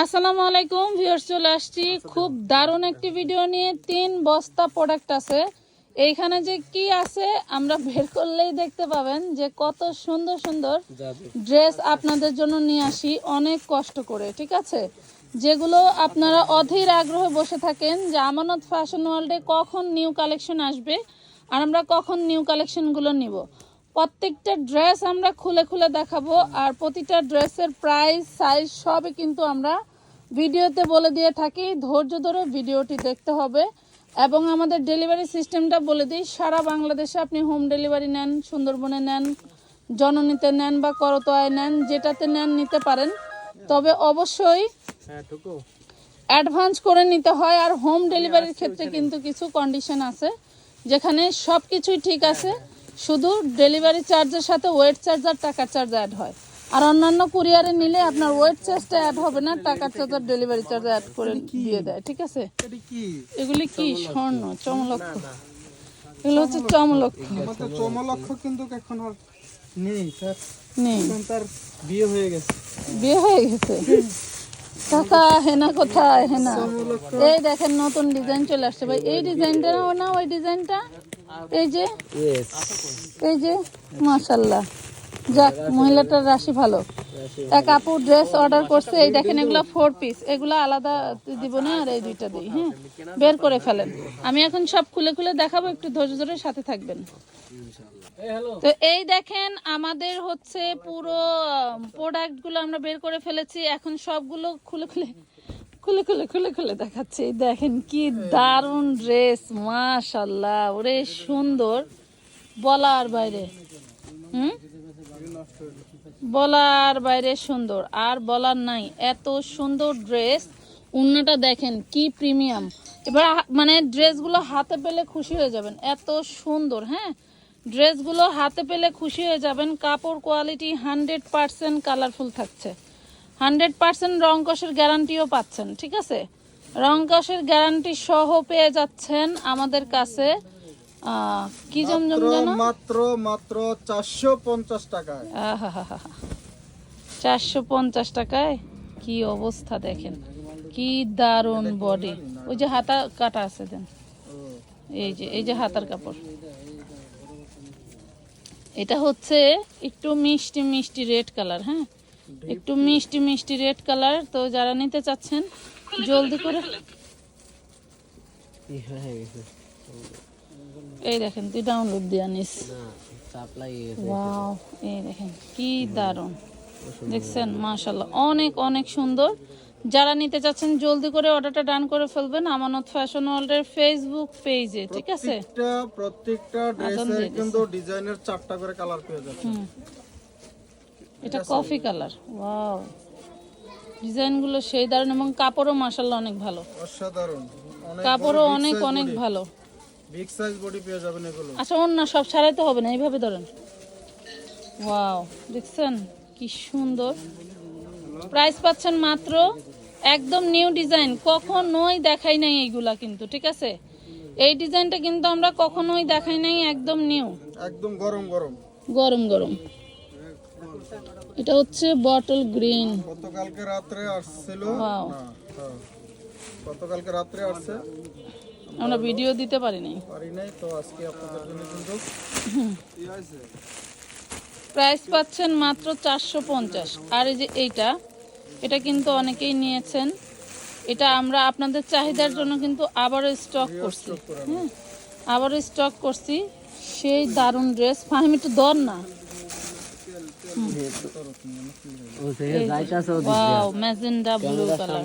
আসসালামু আলাইকুম ভিউয়ার্স, চলে আসছি। খুব দারুণ একটি ভিডিও নিয়ে। তিন বস্তা প্রোডাক্ট আছে। এইখানে যে কি আছে, আমরা বের করলেই দেখতে পাবেন যে কত সুন্দর সুন্দর ড্রেস আপনাদের জন্য নিয়ে আসি। অনেক কষ্ট করে, ঠিক আছে? যেগুলো আপনারা অধীর আগ্রহে বসে থাকেন যে আমানত ফ্যাশন ওয়ার্ল্ডে কখন নিউ কালেকশন আসবে আর আমরা কখন নিউ কালেকশনগুলো নিব। প্রত্যেকটা ড্রেস আমরা খুলে খুলে দেখাবো আর প্রতিটা ড্রেসের প্রাইস সাইজ সবই কিন্তু আমরা ভিডিওতে বলে দিয়ে থাকি। ধৈর্য ধরে ভিডিওটি দেখতে হবে এবং আমাদের ডেলিভারি সিস্টেমটা বলে দিই সারা বাংলাদেশে আপনি হোম ডেলিভারি নেন সুন্দরবনে নেন জননীতে নেন বা করতোয়ায় নেন যেটাতে নেন নিতে পারেন। তবে অবশ্যই অ্যাডভান্স করে নিতে হয় আর হোম ডেলিভারির ক্ষেত্রে কিন্তু কিছু কন্ডিশন আছে যেখানে সব কিছুই ঠিক আছে। শুধু ডেলিভারি চার্জের সাথে ওয়েট চার্জ আর টাকার চার্জ অ্যাড হয়। আর অন্যান্য কুরিয়ারে নিলে আপনার ওয়েট চার্জটা অ্যাড হবে না টাকার চার্জ আর ডেলিভারি চার্জ অ্যাড করে দিয়ে দেয় ঠিক আছে? এগুলি কি? স্বর্ণ চমলক্ষ। এগুলো হচ্ছে চমলক্ষ। চমলক্ষ। কিন্তু এখন আর নেই স্যার। নেই। তার বিয়ে হয়ে গেছে। বিয়ে হয়ে গেছে? কাকা হেনা কোথায়? হেনা। এই দেখেন নতুন ডিজাইন চলে আসছে ভাই। এই ডিজাইনটা না ওই ডিজাইনটা? এই যে? এই যে? মাশাল্লাহ। যাক মহিলাটার রাশি ভালো। এক আপু ড্রেস অর্ডার করছে এই দেখেন এগুলো ফোর পিস এগুলো আলাদা দিব না আর এই দুইটা দিই হ্যাঁ? বের করে ফেলেন। আমি এখন সব খুলে খুলে দেখাবো একটু ধৈর্য ধরে সাথে থাকবেন। তো এই দেখেন আমাদের হচ্ছে পুরো প্রোডাক্টগুলো আমরা বের করে ফেলেছি। এখন সবগুলো খুলে খুলে খুলে খুলে খুলে খুলে দেখাচ্ছি। দেখেন কি দারুণ ড্রেস মাশাল্লাহ ওরে সুন্দর। বলার বাইরে, হুম? বলার বাইরে সুন্দর, আর বলার নাই। এত সুন্দর ড্রেস উন্নাটা দেখেন কি প্রিমিয়াম এবার মানে ড্রেসগুলো হাতে পেলে খুশি হয়ে যাবেন। এত সুন্দর হ্যাঁ? ড্রেসগুলো হাতে পেলে খুশি হয়ে যাবেন। কাপড় কোয়ালিটি হান্ড্রেড পার্সেন্ট কালারফুল থাকছে। হান্ড্রেড পার্সেন্ট রং কষের গ্যারান্টিও পাচ্ছেন ঠিক আছে? রং কষের গ্যারান্টি সহ পেয়ে যাচ্ছেন আমাদের কাছে কি জমজম জানো? মাত্র মাত্র চারশো পঞ্চাশ টাকায়। চারশো পঞ্চাশ টাকায়? কি অবস্থা দেখেন। কি দারুণ বডি ওই যে হাতা কাটা আছে দেন। এই যে এই যে হাতার কাপড়। এটা হচ্ছে একটু মিষ্টি মিষ্টি রেড কালার হ্যাঁ? একটু মিষ্টি মিষ্টি রেড কালার। তো যারা নিতে চাচ্ছেন জলদি করে এই দেখেন তুই ডাউনলোড দিয়ে আনিস এই দেখেন কি দারুণ। দেখছেন? মাশাল্লাহ অনেক অনেক সুন্দর। যারা নিতে চাচ্ছেন জলদি করে অর্ডারটা ডান করে ফেলবেন। আমানত ফ্যাশন ওয়ার্ল্ডের ফেসবুক পেজে ঠিক আছে? প্রত্যেকটা প্রত্যেকটা ড্রেসের কিন্তু ডিজাইনের চারটা করে কালার পেয়ে হুম। এটা কফি কালার ওয়াও ডিজাইনগুলো সেই দারুণ এবং কাপড়ও মাশাল্লাহ অনেক ভালো। অসাধারণ। অনেক কাপড়ও অনেক অনেক ভালো। বিগ সাইজ বডি পেয়ে যাবেন এগুলো। আচ্ছা অন্য সব ছাড়াইতে হবে না এইভাবে ধরেন। ওয়াও দেখছেন? কি সুন্দর। প্রাইস পাচ্ছেন মাত্র একদম নিউ ডিজাইন কখনোই দেখাই নাই এইগুলা কিন্তু ঠিক আছে? এই ডিজাইনটা কিন্তু আমরা কখনোই দেখাই নাই একদম নিউ একদম গরম গরম। গরম গরম। এটা হচ্ছে বটল গ্রিন গতকালকে রাত্রে আসছিল. না, হ্যাঁ। গতকালকে রাত্রে আসছে। আমরা ভিডিও দিতে পারি নাই। পারি নাই তো আজকে আপনাদের জন্য কিন্তু প্রাইস পাচ্ছেন মাত্র চারশো পঞ্চাশ। আর এই যে এইটা এটা কিন্তু অনেকেই নিয়েছেন। এটা আমরা আপনাদের চাহিদার জন্য কিন্তু আবারও স্টক করছি। হ্যাঁ আবারও স্টক করছি। সেই দারুণ ড্রেস ফাহিম একটু দর না। ম্যাজেন্ডা ব্লু কালার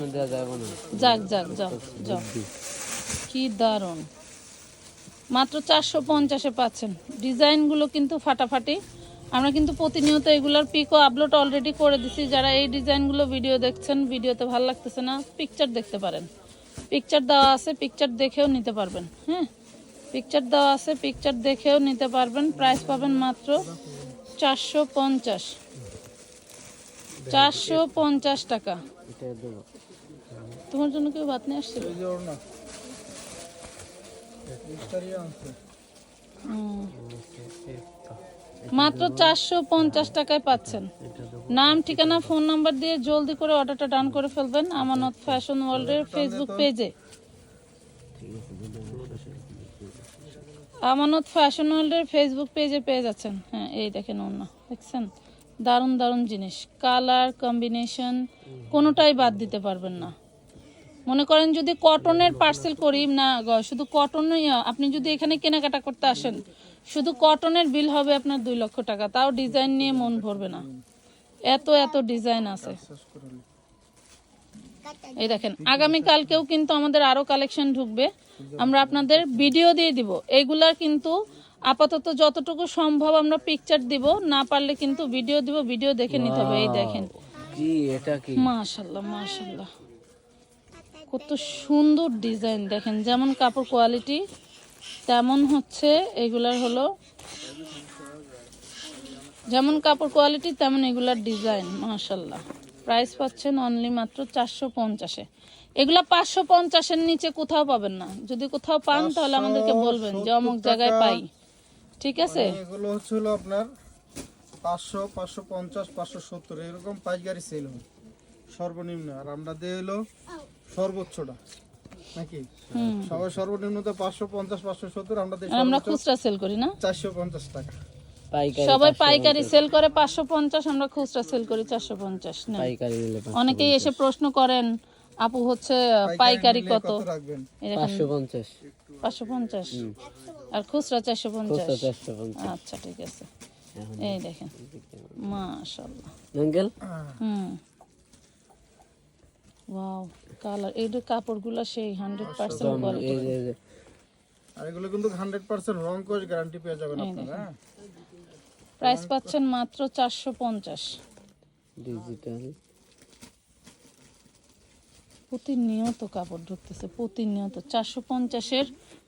যাক যাক যাও কি দারুণ। মাত্র চারশো পঞ্চাশে পাচ্ছেন। ডিজাইনগুলো কিন্তু ফাটাফাটি। আমরা কিন্তু প্রতিনিয়ত এগুলোর পিকও আপলোড অলরেডি করে দিছি। যারা এই ডিজাইনগুলো ভিডিও দেখছেন ভিডিওতে ভালো লাগতেছে না পিকচার দেখতে পারেন। পিকচার দেওয়া আছে পিকচার দেখেও নিতে পারবেন হ্যাঁ? পিকচার দেওয়া আছে পিকচার দেখেও নিতে পারবেন। প্রাইস পাবেন মাত্র চারশো পঞ্চাশ। চারশো পঞ্চাশ টাকা। তোমার জন্য কেউ ভাত নিয়ে আসছিল হুম। মাত্র চারশো পঞ্চাশ টাকায় পাচ্ছেন। নাম, ঠিকানা, ফোন নাম্বার দিয়ে জলদি করে অর্ডারটা ডান করে ফেলবেন আমানত ফ্যাশন ওয়ার্ল্ডের ফেসবুক পেজে। আমানত ফ্যাশন ওয়ার্ল্ডের ফেসবুক পেজে পেয়ে যাচ্ছেন। হ্যাঁ এই দেখেন অন্য দেখছেন? দারুণ দারুণ জিনিস। কালার, কম্বিনেশন, কোনোটাই বাদ দিতে পারবেন না। মনে করেন যদি কটনের পার্সেল করি, না শুধু কটনই আপনি যদি এখানে কেনাকাটা করতে আসেন শুধু কটনের বিল হবে আপনার দুই লক্ষ টাকা। তাও ডিজাইন নিয়ে মন ভরবে না। এত এত ডিজাইন আছে। এই দেখেন আগামী কালকেও কিন্তু আমাদের আরও কালেকশন ঢুকবে। আমরা আপনাদের ভিডিও দিয়ে দিব। এইগুলার কিন্তু আপাতত যতটুকু সম্ভব আমরা পিকচার দিব। না পারলে কিন্তু ভিডিও দিব ভিডিও দেখে নিতে হবে। এই দেখেন। কি এটা কি? মাশাল্লাহ মাশাল্লাহ কত সুন্দর ডিজাইন দেখেন যেমন কাপড় কোয়ালিটি তেমন হচ্ছে এগুলার হলো যেমন কাপড় কোয়ালিটি তেমন এগুলার ডিজাইন মাশাল্লাহ প্রাইস পাচ্ছেন অনলি মাত্র চারশো পঞ্চাশে। এগুলা পাঁচশো পঞ্চাশের নিচে কোথাও পাবেন না। যদি কোথাও পান তাহলে আমাদেরকে বলবেন যে অমুক জায়গায় পাই। ঠিক আছে? মানে এগুলো হচ্ছে আপনার পাঁচশো পাঁচশো পঞ্চাশ পাঁচশো সত্তর এরকম পাইকারি সেল সর্বনিম্ন। আর আমরা দিয়ে হলো সর্বোচ্চটা। নাকি? সর্বনিম্ন তো পাঁচশো পঞ্চাশ পাঁচশো সত্তর আমরা আমরা খুচরা সেল করি না। চারশো পঞ্চাশ টাকা। সবাই পাইকারি সেল করে পাঁচশো পঞ্চাশ আমরা খুচরা সেল করি চারশো পঞ্চাশ না পাইকারি নিলে পাঁচ- অনেকেই এসে প্রশ্ন করেন আপু হচ্ছে পাইকারি কত কত? রাখবেন? এরকম পাঁচশো পঞ্চাশ। পাঁচশো পঞ্চাশ। আর খুচরা চারশো পঞ্চাশ। আচ্ছা ঠিক আছে। এই দেখেন। মাশাল্লাহ আঙ্কেল হুম। ওয়াও। কালার কাপড়গুলো সেই হান্ড্রেড পার্সেন্ট কোয়ালিটি আর এগুলো কিন্তু হান্ড্রেড পার্সেন্ট রং কোচ গ্যারান্টি পেয়ে যাবেন আপনারা হ্যাঁ? প্রাইস পাচ্ছেন মাত্র চারশো পঞ্চাশ। ডিজিটাল প্রতিনিয়ত কাপড় ঢুকতেছে প্রতিনিয়ত। চারশো পঞ্চাশের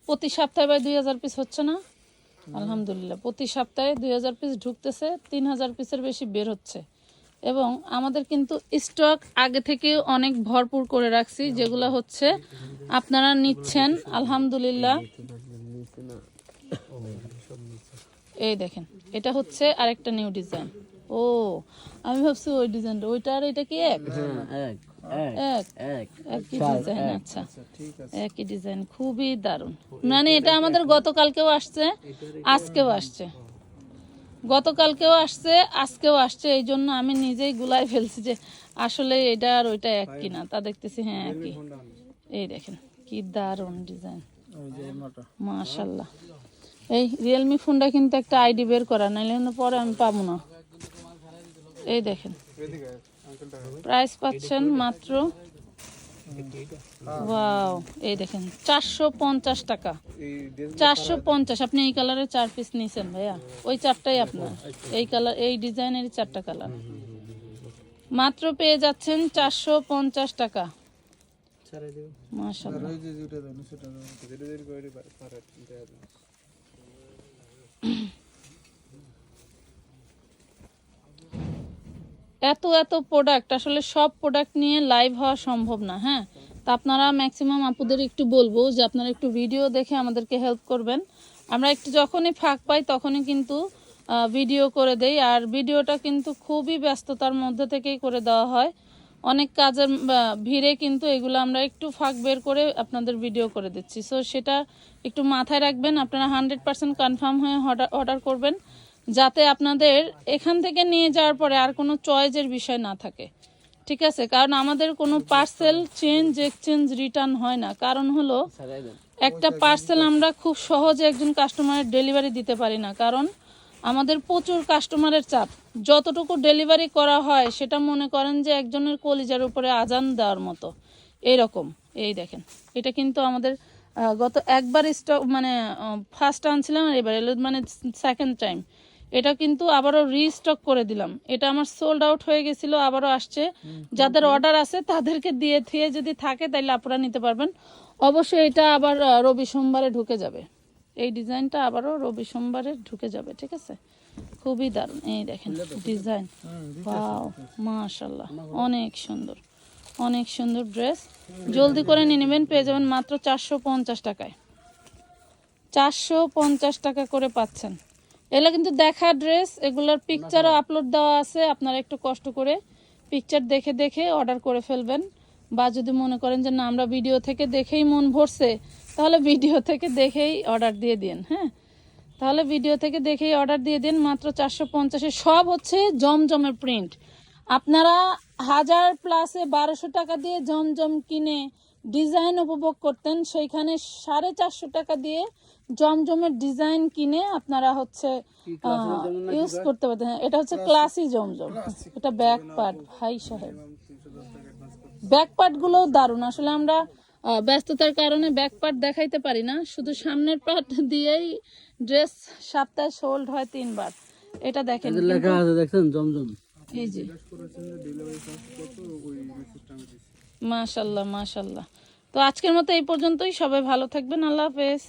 প্রতি সপ্তাহে বা দুই হাজার পিস হচ্ছে না? আলহামদুলিল্লাহ প্রতি সপ্তাহে দুই হাজার পিস ঢুকতেছে তিন হাজার পিসের বেশি বের হচ্ছে। এবং আমাদের কিন্তু স্টক আগে থেকে অনেক ভরপুর করে রাখছি যেগুলো হচ্ছে আপনারা নিচ্ছেন আলহামদুলিল্লাহ। এই দেখেন এটা হচ্ছে আরেকটা নিউ ডিজাইন ও আমি ভাবছি ওই ডিজাইনটা ওইটা আর এটা কি এক? হ্যাঁ এক এক এক। এক একই ডিজাইন আচ্ছা। একই ডিজাইন খুবই দারুণ। মানে এটা আমাদের গতকালকেও আসছে আজকেও আসছে। গতকালকেও আসছে আজকেও আসছে এই জন্য আমি নিজেই গুলাই ফেলছি যে আসলে এটা আর ওইটা এক কিনা। তা দেখতেছি হ্যাঁ একই। এই দেখেন কি দারুণ ডিজাইন। মাশাল্লাহ। এই রিয়েলমি ফোনটা কিন্তু একটা আইডি বের করা নাইলে পরে আমি পাবো না। এই দেখেন। প্রাইস পাচ্ছেন মাত্র ওয়াও এই দেখেন চারশো পঞ্চাশ টাকা চারশো পঞ্চাশ আপনি এই কালারের চার পিস নিয়েছেন ভাইয়া ওই চারটাই আপনার এই কালার এই ডিজাইনের চারটা কালার মাত্র পেয়ে যাচ্ছেন চারশো পঞ্চাশ টাকা মাশাল্লাহ ওই যে যেটা দেন সেটা দেন এত এত প্রোডাক্ট আসলে সব প্রোডাক্ট নিয়ে লাইভ হওয়া সম্ভব না হ্যাঁ? তা আপনারা ম্যাক্সিমাম আপুদের একটু বলব যে আপনারা একটু ভিডিও দেখে আমাদেরকে হেল্প করবেন। আমরা একটু যখনই ফাঁক পাই তখনই কিন্তু ভিডিও করে দেই। আর ভিডিওটা কিন্তু খুবই ব্যস্ততার মধ্যে থেকেই করে দেওয়া হয়। অনেক কাজের ভিড়ে কিন্তু এগুলো আমরা একটু ফাঁক বের করে আপনাদের ভিডিও করে দিচ্ছি। সো সেটা একটু মাথায় রাখবেন। আপনারা হান্ড্রেড পার্সেন্ট কনফার্ম হয়ে অর্ডার করবেন। যাতে আপনাদের এখান থেকে নিয়ে যাওয়ার পরে আর কোনো চয়েজের বিষয় না থাকে। ঠিক আছে? কারণ আমাদের কোনো পার্সেল চেঞ্জ এক্সচেঞ্জ রিটার্ন হয় না। কারণ হলো, একটা পার্সেল আমরা খুব সহজে একজন কাস্টমারের ডেলিভারি দিতে পারি না। কারণ আমাদের প্রচুর কাস্টমারের চাপ। যতটুকু ডেলিভারি করা হয়, সেটা মনে করেন যে একজনের কলিজার উপরে আজান দেওয়ার মতো। এইরকম এই দেখেন। এটা কিন্তু আমাদের গত একবার স্টক মানে ফার্স্ট আনছিলাম এবার এলো মানে সেকেন্ড টাইম এটা কিন্তু আবারও রিস্টক করে দিলাম। এটা আমার সোল্ড আউট হয়ে গেছিল আবারও আসছে। যাদের অর্ডার আছে তাদেরকে দিয়ে থিয়ে যদি থাকে তাইলে আপনারা নিতে পারবেন। অবশ্যই এটা আবার রবি সোমবারে ঢুকে যাবে। এই ডিজাইনটা আবারও রবি সোমবারে ঢুকে যাবে ঠিক আছে? খুবই দারুণ। এই দেখেন ডিজাইন। ওয়াও মাশাল্লাহ অনেক সুন্দর অনেক সুন্দর ড্রেস। জলদি করে নিয়ে নেবেন পেয়ে যাবেন মাত্র চারশো পঞ্চাশ টাকায়। চারশো পঞ্চাশ টাকা করে পাচ্ছেন। এগুলো কিন্তু দেখা ড্রেস এগুলোর পিকচারও আপলোড দেওয়া আছে। আপনারা একটু কষ্ট করে পিকচার দেখে দেখে অর্ডার করে ফেলবেন। বা যদি মনে করেন যে না আমরা ভিডিও থেকে দেখেই মন ভরছে তাহলে ভিডিও থেকে দেখেই অর্ডার দিয়ে দিন হ্যাঁ? তাহলে ভিডিও থেকে দেখেই অর্ডার দিয়ে দিন। মাত্র চারশো পঞ্চাশে সব হচ্ছে জমজমের প্রিন্ট আপনারা হাজার প্লাসে বারোশো টাকা দিয়ে জমজম কিনে ডিজাইন উপভোগ করতেন। সেইখানে সাড়ে চারশো টাকা দিয়ে জমজমের ডিজাইন কিনে আপনারা হচ্ছে ইউজ করতে পারতেন। হ্যাঁ, এটা হচ্ছে ক্লাসি জমজম। এটা ব্যাক পার্ট ভাই সাহেব। ব্যাক পার্টগুলো দারুণ। আসলে আমরা ব্যস্ততার কারণে ব্যাক পার্ট দেখাইতে পারি না। শুধু সামনের পার্ট দিয়েই ড্রেস সপ্তাহে সোল্ড হয় তিনবার। এটা দেখেন লেখা আছে দেখছেন? জমজম। এই যে। মাশাল্লাহ মাশাল্লাহ তো আজকের মতো এই পর্যন্তই। সবাই ভালো থাকবেন। আল্লাহ হাফেজ।